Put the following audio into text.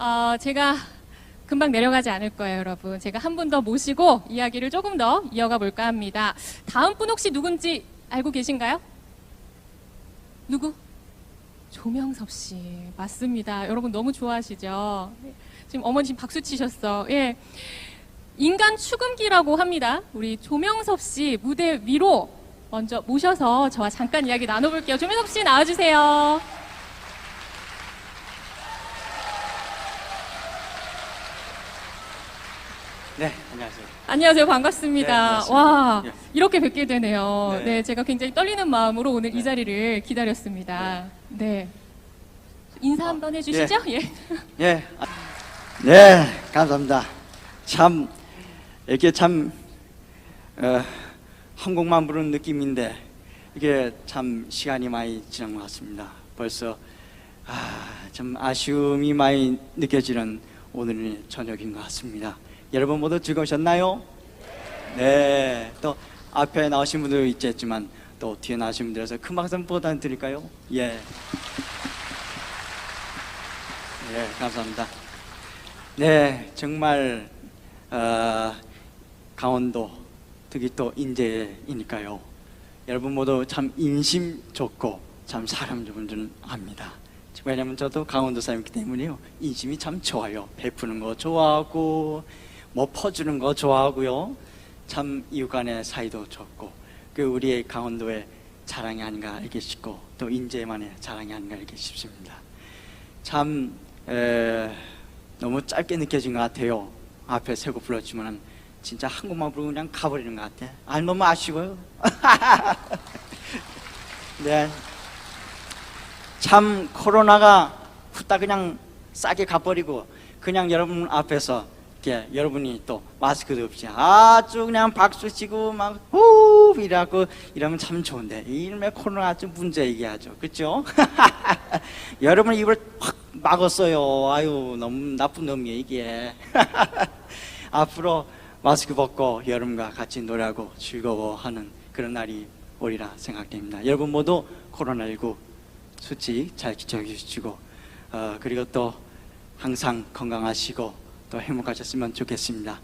어, 제가 금방 내려가지 않을 거예요, 여러분. 제가 한 분 더 모시고 이야기를 조금 더 이어가 볼까 합니다. 다음 분 혹시 누군지 알고 계신가요? 누구? 조명섭 씨. 맞습니다. 여러분 너무 좋아하시죠? 지금 어머니 지금 박수 치셨어. 예. 인간 추금기라고 합니다. 우리 조명섭 씨 무대 위로 먼저 모셔서 저와 잠깐 이야기 나눠볼게요. 조명섭 씨 나와주세요. 네, 안녕하세요. 안녕하세요. 반갑습니다. 네, 반갑습니다. 와, 예. 이렇게 뵙게 되네요. 네. 네. 제가 굉장히 떨리는 마음으로 오늘 이 네. 자리를 기다렸습니다. 네. 인사 한번 해주시죠. 예. 예. 아, 네, 감사합니다. 참, 이게 참, 어, 한 곡만 부르는 느낌인데, 이게 참 시간이 많이 지난 것 같습니다. 벌써, 아, 좀 아쉬움이 많이 느껴지는 오늘의 저녁인 것 같습니다. 여러분 모두 즐거우셨나요? 네. 또 앞에 나오신 분도 있겠지만, 또 뒤에 나오신 분들에서 큰 박수 한번 부탁드릴까요? 예. 네, 감사합니다. 네, 정말 어, 강원도 특히 또 인제이니까요. 여러분 모두 참 인심 좋고 참 사람 좋은 줄 압니다. 왜냐면 저도 강원도 사람이기 때문에요. 인심이 참 좋아요. 베푸는 거 좋아하고 뭐 퍼주는 거 좋아하고요. 참 이웃 간의 사이도 좋고 그 우리의 강원도의 자랑이 아닌가 알게 싶고 또 인제만의 자랑이 아닌가 알게 싶습니다. 참 에, 너무 짧게 느껴진 것 같아요. 앞에 세곡 불렀지만 진짜 한 곡만 부르고 그냥 가버리는 것 같아. 아 너무 아쉬워요. 네. 참 코로나가 후딱 그냥 싸게 가버리고 그냥 여러분 앞에서 이렇게 여러분이 또 마스크도 없이 아주 그냥 박수 치고 막후 이라고 이러면 참 좋은데 이름에 코로나 좀 문제 얘기하죠. 그렇죠? 여러분 입을 확 막았어요. 아유 너무 나쁜 놈이에요 이게. 앞으로 마스크 벗고 여러분과 같이 노래하고 즐거워하는 그런 날이 오리라 생각됩니다. 여러분 모두 코로나19 수칙 잘 지켜주시고 어, 그리고 또 항상 건강하시고 또 행복하셨으면 좋겠습니다.